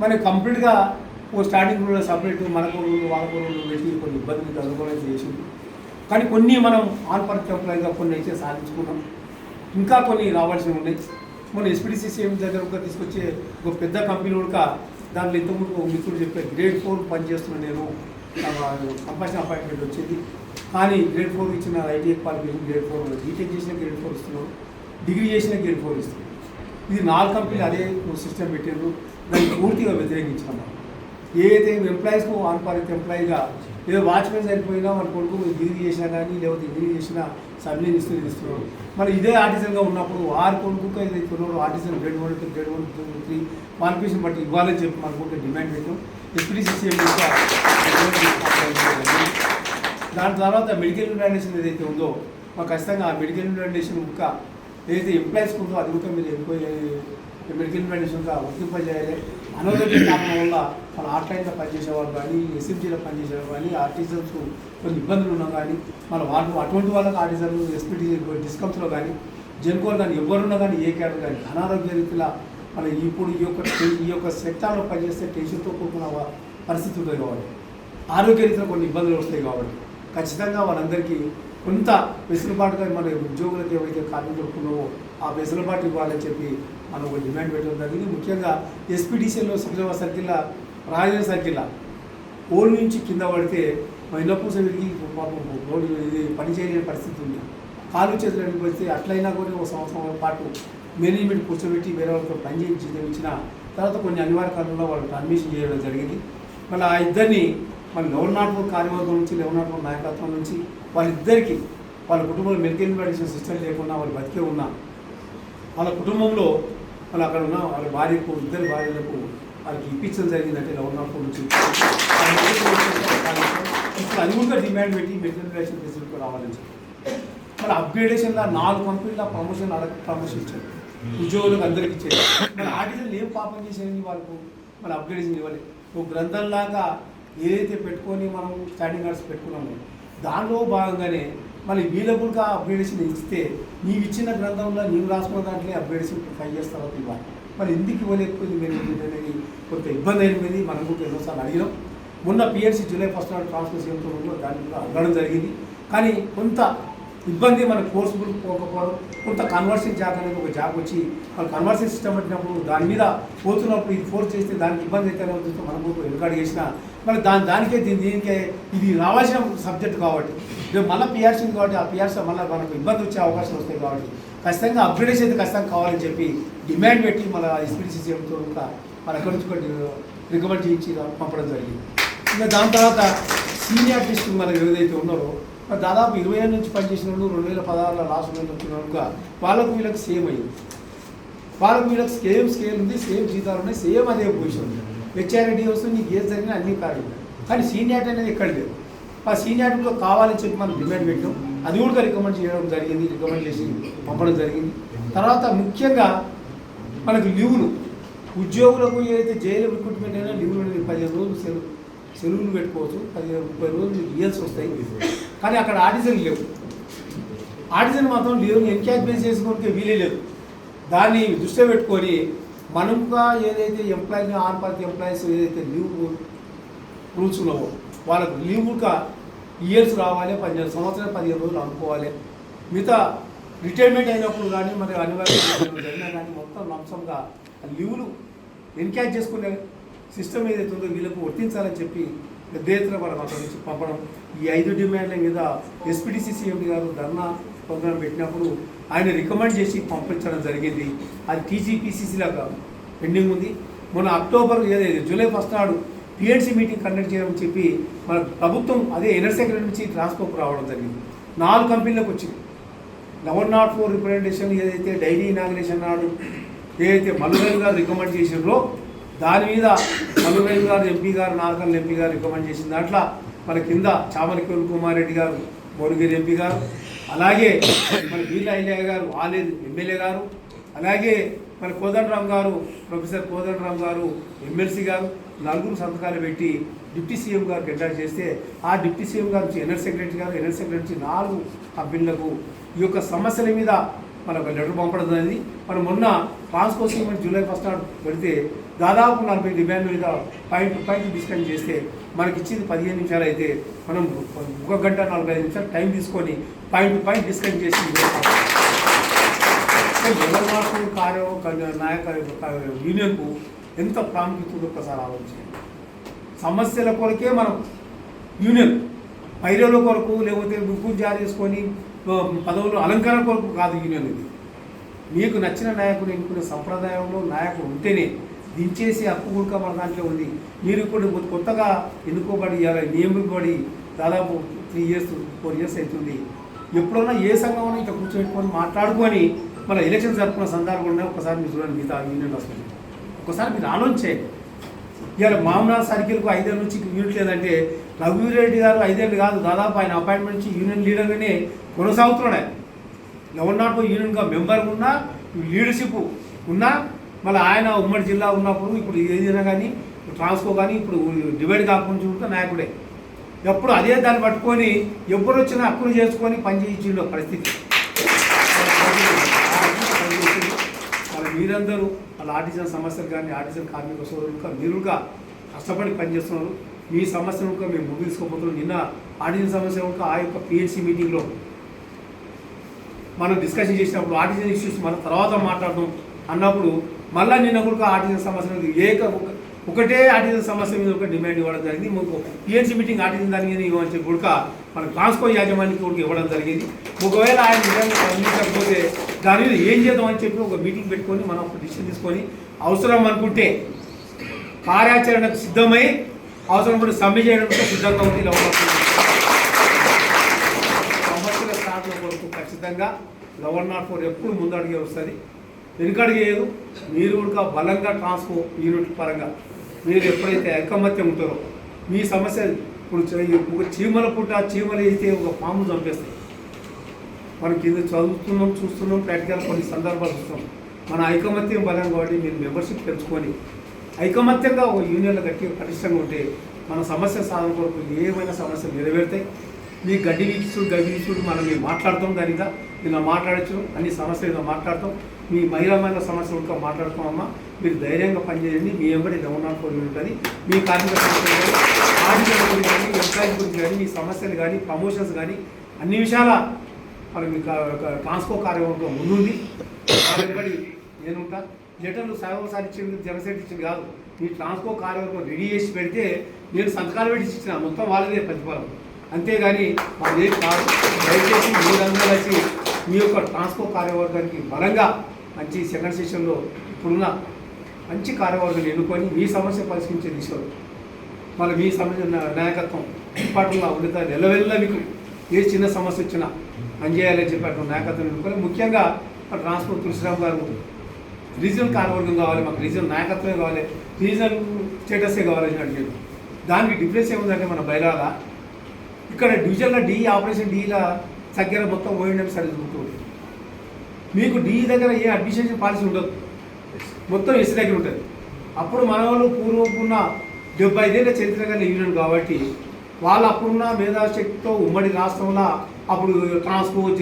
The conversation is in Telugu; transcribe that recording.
మరి కంప్లీట్గా ఓ స్టార్టింగ్ రూల్ సపరేట్ మనకు రూల్ వాళ్ళకు రూల్ పెట్టి కొన్ని ఇబ్బందులు అనుకోవడం చేసింది కానీ కొన్ని మనం ఆన్ పర్ కొన్ని అయితే సాధించుకున్నాం. ఇంకా కొన్ని రావాల్సినవి ఉన్నాయి మన ఎస్పీడీసీసీఎం దగ్గర ఒక తీసుకొచ్చే ఒక పెద్ద కంపెనీ కూడా దాంట్లో ఇంతకుముందు ఒక మిత్రుడు చెప్పే గ్రేడ్ ఫోర్ పనిచేస్తున్నా నేను. కంపల్సరీ అపాయింట్మెంట్ వచ్చింది. కానీ గ్రేడ్ ఫోర్ ఇచ్చిన ITI qualification grade four BTech చేసిన గ్రేడ్ ఫోర్ ఇస్తున్నాం. డిగ్రీ చేసిన గ్రేడ్ ఫోర్ ఇస్తున్నాం. ఇది నాలుగు కంపెనీలు అదే సిస్టమ్ పెట్టారు దాన్ని పూర్తిగా వ్యతిరేకించాం ఏదైతే ఎంప్లాయీస్కు ఆన్ ఎంప్లాయీగా ఏదో వాచ్మెన్ సరిపోయినా మన కొడుకు డిగ్రీ చేసినా కానీ లేకపోతే డిగ్రీ చేసినా సబ్లీన్ ఇస్తూ ఇస్తున్నారు మరి ఇదే ఆర్టిజన్గా ఉన్నప్పుడు ఆరు కొడుకు ఏదైతే ఉన్నారో artisan grade one two grade one two three qualification బట్టి ఇవ్వాలని చెప్పి మన కొడుకు డిమాండ్ పెట్టాం. ఎస్పీడీసీ దాని తర్వాత మెడికల్ ఇన్వాల్యుయేషన్ ఏదైతే ఉందో మాకు ఖచ్చితంగా ఆ మెడికల్ ఇన్వాల్యుయేషన్ ఇంకా ఏదైతే ఎంప్లాయీస్ ఉందో అది కూడా మీరు ఎంక్వైరీ మెడికల్ ఇన్వాల్యుయేషన్గా వర్తింపజేయాలి. అనారోగ్య కారణం వల్ల మన ఆన్లైన్లో పనిచేసే వాళ్ళు కానీ ఎస్ఎంజీలో పనిచేసేవాళ్ళు కానీ ఆర్టిజన్స్ కొన్ని ఇబ్బందులు ఉన్నా కానీ మన వాళ్ళు అటువంటి వాళ్ళకి ఆర్టిజన్లు ఎస్పీటీ డిస్కౌంట్స్లో కానీ జనుకోలు కానీ ఎవరున్నా కానీ ఏ క్యాటర్ కానీ అనారోగ్య రీతిలో మన ఇప్పుడు ఈ యొక్క ఈ యొక్క సెక్టార్లో పనిచేస్తే టెన్షన్తో కూడుకున్న పరిస్థితి ఉంటుంది కాబట్టి ఆరోగ్య రీతిలో కొన్ని ఇబ్బందులు వస్తాయి కాబట్టి ఖచ్చితంగా వాళ్ళందరికీ కొంత వెసులుబాటుగా మన ఉద్యోగులకు ఏవైతే కార్మికులు ఉన్నావో ఆ వెసులుబాటు ఇవ్వాలని చెప్పి మనం ఒక డిమాండ్ పెట్టడం జరిగింది. ముఖ్యంగా ఎస్పీడీసీలో సికింద్రాబాద్ సర్కిల్ రాజధాని సర్కిల్ ఓల్ నుంచి కింద పడితే మైనపూస విరిగి పాపం రోడ్డు ఇది పనిచేయలేని పరిస్థితి ఉంది. కాలు చేతులు వస్తే అట్లయినా కూడా ఒక సంవత్సరం పాటు మేనేజ్మెంట్ కూర్చోబెట్టి వేరే వాళ్ళతో పని చేయించి జీతం ఇచ్చిన తర్వాత కొన్ని అనివార్య కాలంలో వాళ్ళకి అడ్మిషన్ చేయడం జరిగింది. మళ్ళీ ఆ ఇద్దరిని మన లెవెన్ కార్యవర్గం నుంచి లెవెన్ నాయకత్వం నుంచి వాళ్ళిద్దరికి వాళ్ళ కుటుంబంలో మెడికల్ మెడిసిన్ సిస్టమ్ లేకుండా వాళ్ళు బతికే ఉన్నా వాళ్ళ కుటుంబంలో వాళ్ళు అక్కడ ఉన్న వాళ్ళ భార్యకు ఇద్దరు భార్యలకు వాళ్ళకి ఇప్పించడం జరిగిందంటే లెవెన్ నుంచి. ఇప్పుడు అది కూడా డిమాండ్ పెట్టి మెడికల్ మెడిసిన్ ఫెసిలిటీ రావాలని చెప్పి. మరి అప్గ్రేడేషన్లో నాలుగు కంపెనీల ప్రమోషన్ అడగ ప్రమోషన్ ఇచ్చారు. ఉద్యోగులకు అందరికి ఇచ్చారు. మరి ఆర్టిజన్ ఏం పాపం చేసేది వాళ్ళకు? మరి అప్గ్రేడేషన్ ఇవ్వాలి. ఒక గ్రంథంలాగా ఏదైతే పెట్టుకొని మనం స్టాండింగ్ ఆర్డర్స్ పెట్టుకున్నామో దానిలో భాగంగానే మళ్ళీ వీలబుల్గా అప్గ్రేడేషన్ ఇస్తే నీవు ఇచ్చిన గ్రంథంలో నీవు రాసుకున్న దాంట్లో అప్గ్రేడేషన్ ఫైవ్ ఇయర్స్ తర్వాత ఇవ్వాలి. మరి ఎందుకు ఇవ్వలేకపోయింది మీరు? అనేది కొంత ఇబ్బంది అయిపోయింది. మనం కూడా ఎన్నోసార్లు అడిగినాం. మొన్న పిఎస్సి జూలై ఫస్ట్ నాడు ట్రాన్స్ఫర్ చేయడంతో దాని దాన్ని కూడా అడగడం జరిగింది. కానీ కొంత ఇబ్బంది మన కోర్సు పోకపోవడం కొంత కన్వర్షన్ జాబ్ అనేది ఒక జాబ్ వచ్చి వాళ్ళు కన్వర్షన్ సిస్టమ్ పెట్టినప్పుడు దాని మీద పోతున్నప్పుడు ఇది ఫోర్స్ చేస్తే దానికి ఇబ్బంది అయితే అవుతుందో మనం కూడా వెనుకాడు చేసిన మరి దాని దానికే దీని దీనికే ఇది రావాల్సిన సబ్జెక్ట్ కాబట్టి. రేపు మళ్ళీ పిఆర్సీ కాబట్టి ఆ పిఆర్సీ మళ్ళీ మనకు ఇబ్బంది వచ్చే అవకాశం వస్తాయి కాబట్టి ఖచ్చితంగా అప్గ్రేడేషన్ అయితే ఖచ్చితంగా కావాలని చెప్పి డిమాండ్ పెట్టి మన ఎస్పీడీసీ సీఎంతో మన ఎక్కడి నుంచి కొన్ని రికమెండ్ చేయించి పంపడం జరిగింది. ఇంకా దాని తర్వాత సీనియర్ టీస్ట్ మనకు ఏదైతే ఉన్నారో దాదాపు ఇరవై ఏళ్ళ నుంచి పనిచేసిన వాళ్ళు రెండు వేల పదహారులో లాస్ట్ నుంచి వచ్చిన వాళ్ళుగా వాళ్ళకు వీళ్ళకి సేమ్ అయ్యింది. వాళ్ళకు వీళ్ళకి సేమ్ స్కేల్ ఉంది సేమ్ జీతాలు ఉన్నాయి సేమ్ అదే పొజిషన్ ఉంది. హెచ్ఆర్ఐడి వస్తుంది నీకు ఏది జరిగినా అన్ని కాదు కానీ సీనియారిటీ అనేది ఎక్కడ లేదు. ఆ సీనియారిటీలో కావాలని చెప్పి మనం డిమాండ్ పెట్టాం. అది కూడా రికమెండ్ చేయడం జరిగింది రికమెండ్ చేసి పంపడం జరిగింది. తర్వాత ముఖ్యంగా మనకు లీవులు. ఉద్యోగులకు ఏదైతే జైలు రిక్రూట్మెంట్ అయినా లీవులు అనేది పదిహేను రోజులు సెలవు. సెలవులు పెట్టుకోవచ్చు. పదిహేను ముప్పై రోజులు ఇయర్స్ వస్తాయి. కానీ అక్కడ ఆడిషన్ లేవు. ఆడిషన్ మాత్రం లీవ్ని ఎన్కాజ్మెంట్ చేసుకోవడానికి వీలే లేదు. దాన్ని దృష్టిలో పెట్టుకొని మనంగా ఏదైతే ఎంప్లాయీస్ ఆన్ పార్టీ ఎంప్లాయీస్ ఏదైతే లీవ్ రూల్స్ ఉన్నావో వాళ్ళకు లీవ్గా ఇయర్స్ రావాలి పదిహేను సంవత్సరాలు పదిహేను రోజులు అనుకోవాలి. మిగతా రిటైర్మెంట్ అయినప్పుడు కానీ మరి అనివార్య జరిగినా కానీ మొత్తం లంసంగా లీవులు ఎన్కాజ్ చేసుకునే సిస్టమ్ ఏదైతే ఉందో వీళ్ళకు వర్తించాలని చెప్పి పెద్ద ఎత్తున మనం అక్కడి నుంచి పంపడం ఈ ఐదు డిమాండ్ల మీద ఎస్పీడీసీసీఎండి గారు ధర్నా ప్రోగ్రాం పెట్టినప్పుడు ఆయన రికమెండ్ చేసి పంపించడం జరిగింది. అది టీజీపీసీసీ లాగా పెండింగ్ ఉంది. మొన్న అక్టోబర్ ఏదైతే జూలై ఫస్ట్ నాడు పిఎన్సీ మీటింగ్ కండక్ట్ చేయమని చెప్పి మన ప్రభుత్వం అదే ఎనర్జీ సెక్రటరీ నుంచి ట్రాన్స్పోర్ట్ రావడం జరిగింది. నాలుగు కంపెనీలకు వచ్చింది. డబల్ నాట్ ఫోర్ రిప్రజెంటేషన్ ఏదైతే డైలీ ఇనాగ్రేషన్ నాడు ఏదైతే మల్లువేలు గారు రికమెండ్ చేసిండ్రో దాని మీద మల్లువేలు గారు ఎంపీ గారు నారకల్ ఎంపీ గారు రికమెండ్ చేసిన దాంట్లో మన కింద చామల కుమార్ రెడ్డి గారు భువనగిరి ఎంపీ గారు అలాగే మన వీళ్ళ ఐలయ్య గారు ఆలేదు ఎమ్మెల్యే గారు అలాగే మన కోదండరామ్ గారు ప్రొఫెసర్ కోదండరామ్ గారు ఎమ్మెల్సీ గారు నలుగురు సంతకాలు పెట్టి డిప్యూటీ సీఎం గారు అటాచ్ చేస్తే ఆ డిప్యూటీ సీఎం గారు నుంచి ఎన్ఆర్ సెక్రటరీ గారు ఎన్ఎస్ సెక్రటరీ నుంచి నాలుగు కంపెనీలకు ఈ యొక్క సమస్యల మీద మనకు లెటర్ పంపడం జరిగింది. మనం మొన్న పాస్పోర్ట్స్ మనం జూలై ఫస్ట్ నాడు పెడితే దాదాపు నలభై డిమాండ్ మీద పాయింట్ టు పాయింట్ డిస్కస్ చేస్తే మనకి ఇచ్చింది పదిహేను నిమిషాలు అయితే మనం ఒక గంట నలభై ఐదు నిమిషాలు టైం తీసుకొని పాయింట్ టు పాయింట్ డిస్కస్ చేసి ఎవరి మార్పు కార్య నాయక యూనియన్కు ఎంత ప్రాముఖ్యత ఉందో ఒకసారి ఆలోచించండి సమస్యల కొరకే మనం యూనియన్ పైరల కొరకు లేకపోతే బుక్కు జారీ చేసుకొని పదవులు అలంకరణ కొరకు కాదు యూనియన్ ఇది మీకు నచ్చిన నాయకుడు ఎన్నుకునే సంప్రదాయంలో నాయకుడు ఉంటేనే దించేసి హక్కు కూడా మన దాంట్లో ఉంది. మీరు ఇప్పుడు కొత్తగా ఎన్నుకోబడి ఇవాళ నియమింపబడి దాదాపు త్రీ ఇయర్స్ ఫోర్ ఇయర్స్ అవుతుంది. ఎప్పుడన్నా ఏ సంఘంలో ఇట్లా కూర్చోబెట్టుకొని మాట్లాడుకొని మన ఎలక్షన్ జరుపుకున్న సందర్భంలో ఉన్నాయి. ఒకసారి మీరు చూడండి మిగతా యూనియన్ వస్తుంది ఒకసారి మీరు ఆలోచించే ఇవాళ మామూలు సర్కిల్కు ఐదేళ్ళ నుంచి యూనిట్ లేదంటే రఘువీరెడ్డి గారు ఐదేళ్ళు కాదు దాదాపు ఆయన అపాయింట్మెంట్ నుంచి యూనియన్ లీడర్గానే కొనసాగుతున్నాడు ఆయన. ఎవరు నాట్ యూనియన్గా మెంబర్ ఉన్నా లీడర్షిప్ ఉన్నా మళ్ళీ ఆయన ఉమ్మడి జిల్లా ఉన్నప్పుడు ఇప్పుడు ఏదైనా కానీ ట్రాన్స్కో కానీ ఇప్పుడు డివైడ్ కాకుండా చూడటం నాయకుడే. ఎప్పుడు అదే దాన్ని పట్టుకొని ఎప్పుడు వచ్చినా హక్కులు చేసుకొని పని పరిస్థితి. వాళ్ళ మీరందరూ వాళ్ళ ఆర్టిజన్ సమస్యలు కానీ ఆర్టిజన్ కార్మిక సోదరులుగా మీరుగా కష్టపడి పనిచేస్తున్నారు మీ సమస్యను కూడా మేము ముందు తీసుకోబోతున్నాం నిన్న ఆర్టిజన్ సమస్య కూడా ఆ యొక్క పిహెచ్సి మీటింగ్లో మనం డిస్కషన్ చేసినప్పుడు ఆర్టిజన్ ఇష్యూస్ మన తర్వాత మాట్లాడడం అన్నప్పుడు మళ్ళీ నిన్న కూడా ఆర్టిజన్ సమస్య ఏక ఒక- ఒకటే ఆర్టిజన్ సమస్య మీద ఒక డిమాండ్ ఇవ్వడం జరిగింది. మనకు మీటింగ్ ఆర్టిజన్ దాని మీద ఇవ్వని చెప్పి కూడా మన ట్రాన్స్కో యాజమాన్యం కూడా ఇవ్వడం జరిగింది. ఒకవేళ ఆయన నిజంగా స్పందించకపోతే దాని మీద ఏం చేద్దాం అని చెప్పి ఒక మీటింగ్ పెట్టుకొని మనం ఒక డిసిషన్ తీసుకొని అవసరం అనుకుంటే కార్యాచరణకు సిద్ధమై అవసరం కూడా సమ్మె చేయడం సిద్ధంగా ఉంది సమస్యల సాధన కొరకు ఖచ్చితంగా లవర్ నాట్ ఫోర్ ఎప్పుడు ముందడిగే వస్తుంది. వెనుకడిగేయదు. మీరు కూడా బలంగా ట్రాన్స్పో యూనిట్ పరంగా మీరు ఎప్పుడైతే ఐకమత్యం ఉంటారో మీ సమస్య ఇప్పుడు ఒక చీమల పుట్ట చీమలు అయితే ఒక పాము చంపేస్తాయి. మనం కింద చదువుతున్నాం చూస్తున్నాం ప్రాక్టికల్ కొన్ని సందర్భాలు చూస్తున్నాం. మన ఐకమత్యం బలం కాబట్టి మీరు మెంబర్షిప్ పెంచుకొని ఐకమత్యంగా ఒక యూనియన్లో కట్టి పటిష్టంగా ఉంటే మన సమస్య సాధన కొరకు ఏమైనా సమస్యలు నెరవేరుతాయి? మీ గడ్డి వీక్షుడు గడ్డి వీక్షుడు మనం మేము మాట్లాడతాం దానిగా ఇలా మాట్లాడచ్చు అన్ని సమస్యలు ఇలా మాట్లాడతాం. మీ మహిళమైన సమస్యలు ఇంకా మాట్లాడుతామమ్మా మీరు ధైర్యంగా పనిచేయండి. మీ ఎంబడి డౌన్ కోరి ఉంటుంది. మీ కార్మిక ఆర్థిక గురించి కానీ వ్యవసాయం గురించి కానీ మీ సమస్యలు కానీ ప్రమోషన్స్ కానీ అన్ని విషయాల మనం మీకు ట్రాన్స్కో కార్యక్రమంలో ముందుంది. నేను ఉంటా లెటర్లు సర్వసారి ఇచ్చింది జనసేన ఇచ్చింది కాదు. మీ ట్రాన్స్కో కార్యక్రమం రెడీ చేసి పెడితే నేను సంతకాలు పెట్టి ఇచ్చిన మొత్తం వాళ్ళదే ప్రతిఫలం. అంతేగాని అదే కాదు దయచేసి మీరందరూ వచ్చి మీ యొక్క ట్రాన్స్కో కార్యవర్గానికి బలంగా మంచి సెకండ్ సెషన్లో ఇప్పుడున్న మంచి కార్యవర్గాన్ని ఎన్నుకొని మీ సమస్య పరిష్కరించే దిశలో మరి మీ సమస్య నాయకత్వం ఇప్పట్లో ఉండేదా నిలవెల్ల మీకు ఏ చిన్న సమస్య వచ్చినా పనిచేయాలని చెప్పి నాయకత్వం ఎన్నుకొని ముఖ్యంగా ట్రాన్స్పోర్ట్ తులసిరామ్ గారు రీజనల్ కార్యవర్గం కావాలి మాకు రీజనల్ నాయకత్వమే కావాలి రీజనల్ స్టేటసే కావాలని అడిగాడు దానికి డిఫరెన్స్ ఏముందంటే మన బయలాల ఇక్కడ డివిజన్లో డి ఆపరేషన్ డీల దగ్గర మొత్తం ఓఎంఎం సర్వీస్ ఉంటుంది మీకు డి దగ్గర ఏ అడ్మినిస్ట్రేషన్ పాలసీ ఉండదు. మొత్తం ఎస్సీ దగ్గర ఉంటుంది. అప్పుడు మన వాళ్ళు పూర్వపున్న డెబ్బై ఐదేళ్ళ చరిత్ర కలిగిన యూనియన్ కాబట్టి వాళ్ళు అప్పుడున్న మేధాశక్తితో ఉమ్మడి రాష్ట్రంలో అప్పుడు ట్రాన్స్కో